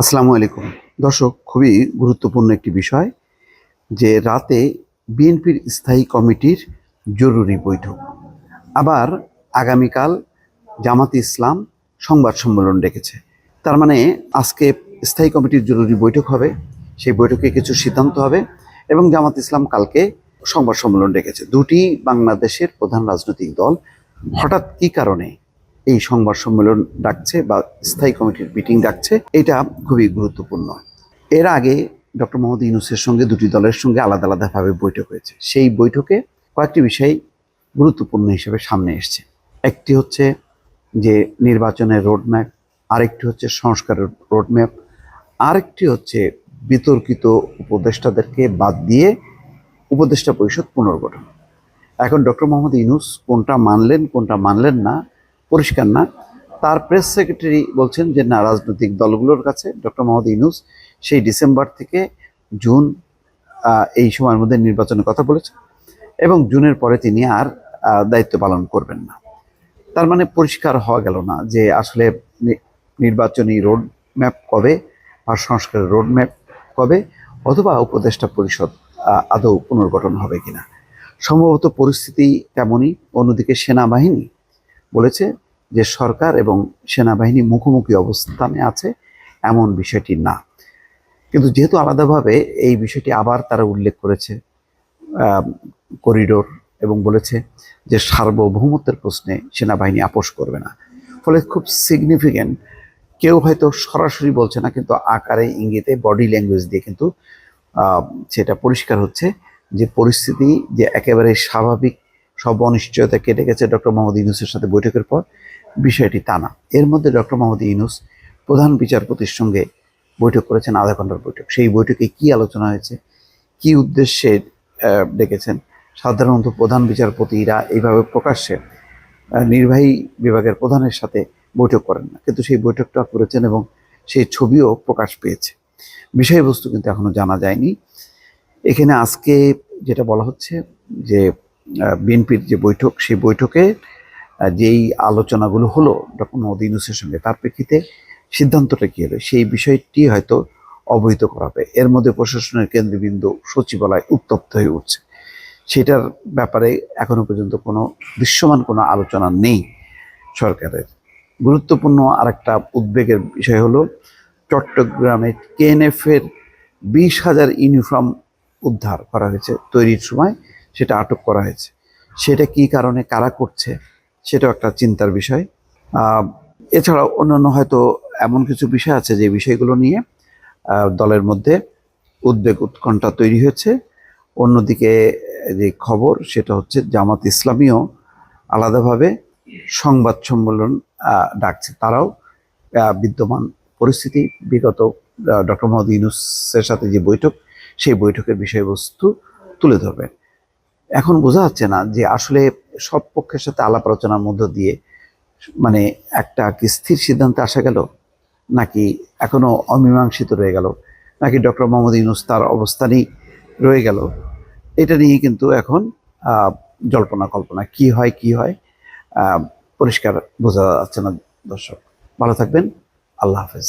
আসসালামু আলাইকুম। দর্শক, খুবই গুরুত্বপূর্ণ একটি বিষয় যে রাতে বিএনপির স্থায়ী কমিটির জরুরি বৈঠক। আবার আগামীকাল জামাত ইসলাম সংবাদ সম্মেলন ডেকেছে। তার মানে আজকে স্থায়ী কমিটির জরুরি বৈঠক হবে। সেই বৈঠকে কিছু সিদ্ধান্ত হবে এবং জামাত ইসলাম কালকে সংবাদ সম্মেলন ডেকেছে। দুটি বাংলাদেশের প্রধান রাজনৈতিক দল। হঠাৎ কী কারণে এই সংবাদ সম্মেলন ডাকছে বা স্থায়ী কমিটির মিটিং ডাকছে, এটা খুবই গুরুত্বপূর্ণ। এর আগে ডক্টর মোহাম্মদ ইউনুসের সঙ্গে দুটি দলের সঙ্গে আলাদা আলাদাভাবে বৈঠক হয়েছে। সেই বৈঠকে কয়েকটি বিষয় গুরুত্বপূর্ণ হিসেবে সামনে এসছে। একটি হচ্ছে যে নির্বাচনের রোডম্যাপ আরেকটি হচ্ছে সংস্কারের রোডম্যাপ আরেকটি হচ্ছে বিতর্কিত উপদেষ্টাদেরকে বাদ দিয়ে উপদেষ্টা পরিষদ পুনর্গঠন। এখন ডক্টর মোহাম্মদ ইউনুস কোনটা মানলেন কোনটা মানলেন না পরিষ্কার না। তার প্রেস সেক্রেটারি বলছেন যে, না, রাজনৈতিক দলগুলোর কাছে ডক্টর মোহাম্মদ ইউনুস সেই ডিসেম্বর থেকে জুন এই সময়ের মধ্যে নির্বাচনের কথা বলেছেন এবং জুনের পরে তিনি আর দায়িত্ব পালন করবেন না। তার মানে পরিষ্কার হওয়া গেল না যে, আসলে নির্বাচনী রোড ম্যাপ কবে আর সংস্কারের রোড ম্যাপ কবে অথবা উপদেষ্টা পরিষদ আদৌ পুনর্গঠন হবে কিনা। সম্ভবত পরিস্থিতি তেমনই, অন্যদিকে সেনাবাহিনী বলেছে যে সরকার এবং সেনাবাহিনী মুখোমুখি অবস্থানে আছে, এমন বিষয়টি না। কিন্তু যেহেতু আলাদাভাবে এই বিষয়টি আবার তারা উল্লেখ করেছে করিডোর এবং বলেছে যে সার্বভৌমত্বের প্রশ্নে সেনাবাহিনী আপোষ করবে না। ফলে খুব সিগনিফিক্যান্ট কেউ হয়তো সরাসরি বলছে না, কিন্তু আকারে, ইঙ্গিতে বডি ল্যাঙ্গুয়েজ দিয়ে কিন্তু সেটা পরিষ্কার হচ্ছে যে পরিস্থিতি যে একেবারে স্বাভাবিক সব অনিশ্চয়তা কেটে গেছে ডক্টর মোহাম্মদ ইউনুসের সাথে বৈঠকের পর। বিষয়টি তা না। এর মধ্যে ডক্টর মোহাম্মদ ইউনুস প্রধান বিচারপতির সঙ্গে বৈঠক করেছেন, আধা ঘণ্টার বৈঠক। সেই বৈঠকে কি আলোচনা হয়েছে, কি উদ্দেশ্যে ডেকেছেন, সাধারণত প্রধান বিচারপতিরা এইভাবে প্রকাশ্যে নির্বাহী বিভাগের প্রধানের সাথে বৈঠক করেন না। কিন্তু সেই বৈঠকটা করেছেন এবং সেই ছবিও প্রকাশ পেয়েছে। বিষয়বস্তু কিন্তু এখনও জানা যায়নি। এখানে আজকে যেটা বলা হচ্ছে যে বিএনপির যে বৈঠক, সেই বৈঠকে যেই আলোচনাগুলো হলো, ডক্টর মোহাম্মদ ইউনুসের সঙ্গে, তার প্রেক্ষিতে সিদ্ধান্তটা কী হলো সেই বিষয়টি হয়তো অবহিত করা হবে। এর মধ্যে প্রশাসনের কেন্দ্রবিন্দু সচিবালয় উত্তপ্ত হয়ে উঠছে। সেটার ব্যাপারে এখনও পর্যন্ত কোনো দৃশ্যমান কোনো আলোচনা নেই সরকারের। গুরুত্বপূর্ণ আরেকটা উদ্বেগের বিষয় হলো, চট্টগ্রামে কেএনএফ এর বিশ হাজার ইউনিফর্ম উদ্ধার করা হয়েছে তৈরির সময়। সেটা আটক করা হয়েছে। সেটা কি কারণে, কারা করছে, সেটাও একটা চিন্তার বিষয়। এছাড়াও অন্যান্য হয়তো এমন কিছু বিষয় আছে যে বিষয়গুলো নিয়ে দলের মধ্যে উদ্বেগ উৎকণ্ঠা তৈরি হয়েছে। অন্যদিকে যে খবর, সেটা হচ্ছে জামাত ইসলামীও আলাদাভাবে সংবাদ সম্মেলন ডাকছে। তারাও বিদ্যমান পরিস্থিতি, বিগত ডক্টর মোহাম্মদ ইউনুসের সাথে যে বৈঠক, সেই বৈঠকের বিষয়বস্তু তুলে ধরবেন। এখন বোঝা যাচ্ছে না যে আসলে সব পক্ষের সাথে আলাপ আলোচনার মধ্য দিয়ে মানে একটা কি স্থির সিদ্ধান্তে আসা গেল? নাকি এখনও অমীমাংসিত রয়ে গেল? নাকি ডক্টর মোহাম্মদ ইউনুস তার অবস্থানই রয়ে গেল? এটা নিয়ে কিন্তু এখন জল্পনা কল্পনা। কি হয় কি হয় পরিষ্কার বোঝা যাচ্ছে না দর্শক। ভালো থাকবেন। আল্লাহ হাফেজ।